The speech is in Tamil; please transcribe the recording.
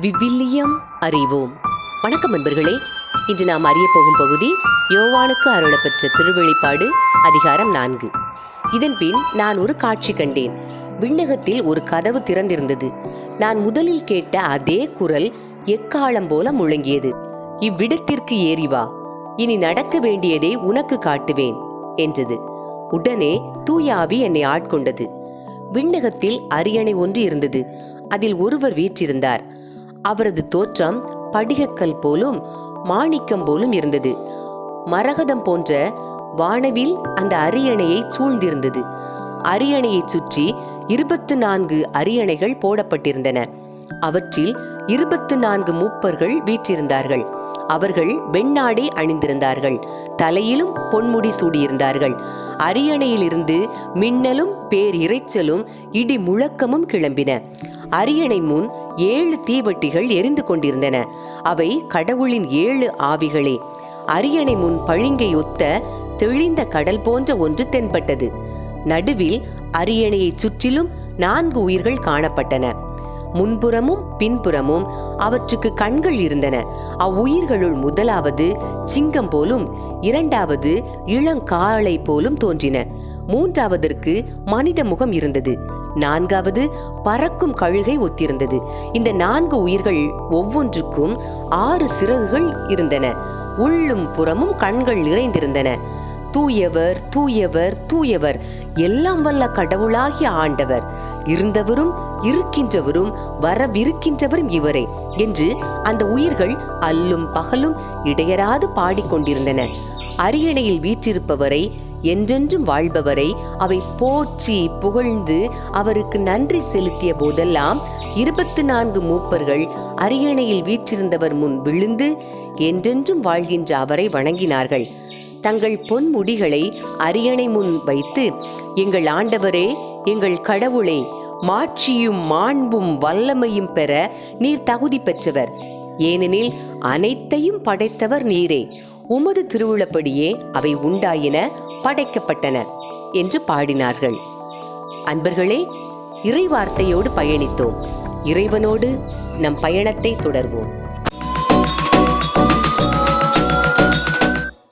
விவிலியம் அறிவோம். வணக்கம் நண்பர்களே. இன்று நாம் அறிய போகும் பகுதி யோவானுக்கு அருளப்பெற்ற திருவெளிப்பாடு அதிகாரம் நான்கு. இதன்பின் நான் ஒரு காட்சி கண்டேன். விண்ணகத்தில் ஒரு கதவு திறந்திருந்தது. நான் முதலில் கேட்ட அதே குரல் எக்காலம் போல முழங்கியது. இவ்விடத்திற்கு ஏறி வா. இனி நடக்க வேண்டியதை உனக்கு காட்டுவேன் என்றது. உடனே தூயாவி என்னை ஆட்கொண்டது. விண்ணகத்தில் அரியணை ஒன்று இருந்தது. அதில் ஒருவர் வீற்றிருந்தார். அவரது தோற்றம் படிகக்கல் போலும் மாணிக்கம் போலும் இருந்தது. மரகதம் போன்ற வானவில் அந்த அரியணையை சூழ்ந்திருந்தது. அரியணையைச் சுற்றி இருபத்து நான்கு அரியணைகள் போடப்பட்டிருந்தன. அவற்றில் இருபத்து நான்கு மூப்பர்கள் வீற்றிருந்தார்கள். அவர்கள் வெண்ணாடை அணிந்திருந்தார்கள். தலையிலும் பொன்முடி சூடியிருந்தார்கள். அரியணையிலிருந்து மின்னலும் பேர் இரைச்சலும் இடி முழக்கமும் கிளம்பின. அரியணை முன் ஏழு தீவட்டிகள் எரிந்து கொண்டிருந்தன. அவை கடவுளின் ஏழு ஆவிகளே. அரியணை முன் பளிங்கை ஒத்த தெளிந்த கடல் போன்ற ஒன்று தென்பட்டது. நடுவில் அரியணையைச் சுற்றிலும் நான்கு உயிர்கள் காணப்பட்டன. முன்புறமும் பின்புறமும் அவற்றுக்கு கண்கள் இருந்தன. அவ்வுயிர்களுள் முதலாவது சிங்கம் போலும் இரண்டாவது இளங்காளை போலும் தோன்றின. மூன்றாவதற்கு மனித முகம் இருந்தது. நான்காவது பறக்கும் கழுகை ஒத்திருந்தது. இந்த நான்கு உயிர்கள் ஒவ்வொன்றுக்கும் ஆறு சிறகுகள் இருந்தன. உள்ளும் புறமும் கண்கள் நிறைந்திருந்தன. தூயவர் தூயவர் தூயவர் எல்லாம் வல்ல கடவுளாகிய ஆண்டவர். இருந்தவரும் இருக்கின்றவரும் வரவிருக்கின்றவரும் இவரே என்று அந்த உயிர்கள் அல்லும் பகலும் இடையராது பாடிக்கொண்டிருந்தன. அரியணையில் வீற்றிருப்பவரை என்றென்றும் வாழ்பவரை அவை போற்றி புகழ்ந்து அவருக்கு நன்றி செலுத்திய போதெல்லாம் இருபத்து நான்கு மூப்பர்கள் அரியணையில் வீற்றிருந்தவர் முன் விழுந்து என்றென்றும் வாழ்கின்ற அவரை வணங்கினார்கள். தங்கள் பொன் முடிகளை அரியணை முன் வைத்து எங்கள் ஆண்டவரே எங்கள் கடவுளே மாட்சியும் மாண்பும் வல்லமையும் பெற நீர் தகுதி பெற்றவர். ஏனெனில் அனைத்தையும் படைத்தவர் நீரே. உமது திருவுளப்படியே அவை உண்டாயின படைக்கப்பட்டன என்று பாடினார்கள். அன்பர்களே இறைவார்த்தையோடு பயணித்தோம். இறைவனோடு நம் பயணத்தை தொடர்வோம்.